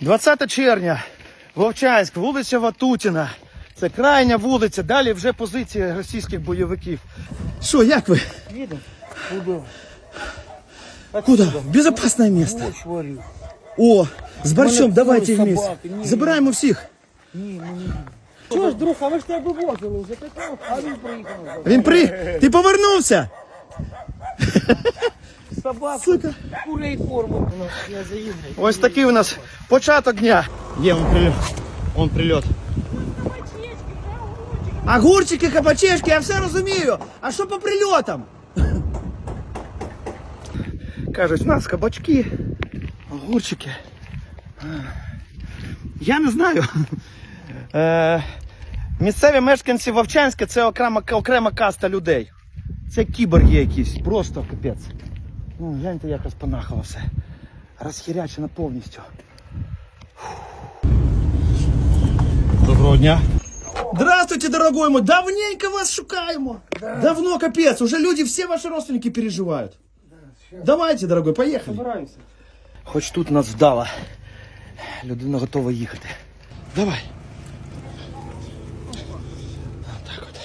20 червня, Вовчанськ, вулиця Ватутіна. Це крайня вулиця, далі вже позиції російських бойовиків. Що, як ви? Видно? Куда? Куда? В безопасное место. Борщ варю. О, з борщом давайте кури, вместе. собаки, ні. Забираємо всіх. Ні, ми не Чого ж, друг, а ви ж тебе вивозили вже, так? А він приїхав. Він при. Ти повернувся. Собаку, Сука. курей корму. Ось такий у нас початок дня. Є он прильот. Он прильот. Огурчики, кабачечки, я все розумію. А що по прильотам? Кажуть, у нас кабачки, огурчики. Я не знаю. Е, місцеві мешканці Вовчанська це окрема, окрема каста людей. Це кіборги якісь, просто капець. Ну, гляньте, як розпанахало все. Розхірячено повністю. Доброго дня. Здравствуйте, дорогой мой. Давненько вас шукаємо. Давно капец. Уже люди, все ваши родственники переживают. Давайте, дорогой, поехали. Збираємося. Хоч тут нас вдало. Людина готова їхати. Давай. Так от.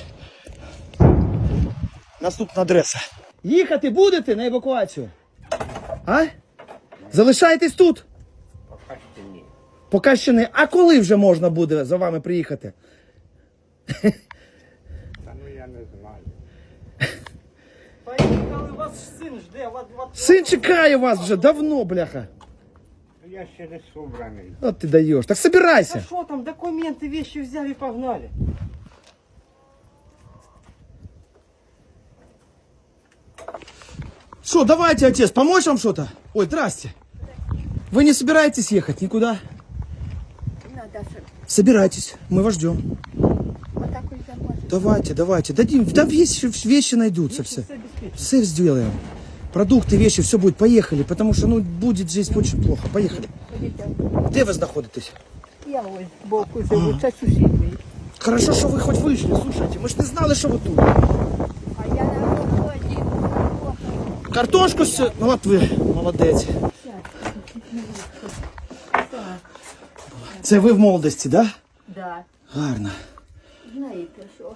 Наступна адреса. Їхати будете на евакуацію? А? Залишаєтесь тут? Поки ще ні. Поки ще не. А коли вже можна буде за вами приїхати? Поїхали, вас син жде, вас, вас... Син чекає вас вже давно, бляха. Я ще не собраний. От ти даєш. Так Та собирайся. що там, документи, вещи взяв і погнали. Что, давайте, отец, помочь вам что-то? Ой, здрасте. Вы не собираетесь ехать никуда? Надо, Собирайтесь, мы вас ждем. вот. Давайте, давайте, дадим, да вещи, вещи найдутся все. Все сделаем. Продукты, вещи, все будет, поехали, потому что, ну, будет здесь очень плохо. Поехали. Где вы находитесь? Я ось боку живу, це сусідний. Хорошо, что вы хоть вышли, слушайте, мы ж не знали, что вы тут. Картошку все, ну от ви, молодець. Це ви в молодості, да? Да. Гарно. Знаєте що?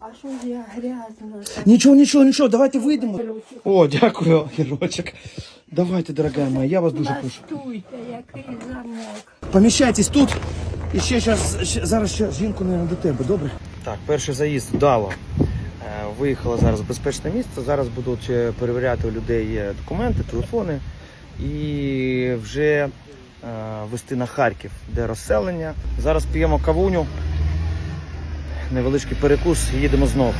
А що я грязна? Нічого, нічого, нічого, давайте вийдемо. О, дякую, гірочок. Давайте, дорогая моя, я вас дуже прошу. Настуйте, який замок. Поміщайтесь тут. І ще зараз ще жінку не до тебе, добре? Так, перший заїзд вдало. Е, Виїхала зараз в безпечне місце. Зараз будуть е, перевіряти у людей е, документи, телефони і вже вести на Харків, де розселення. Зараз п'ємо кавуню, невеличкий перекус і їдемо знову.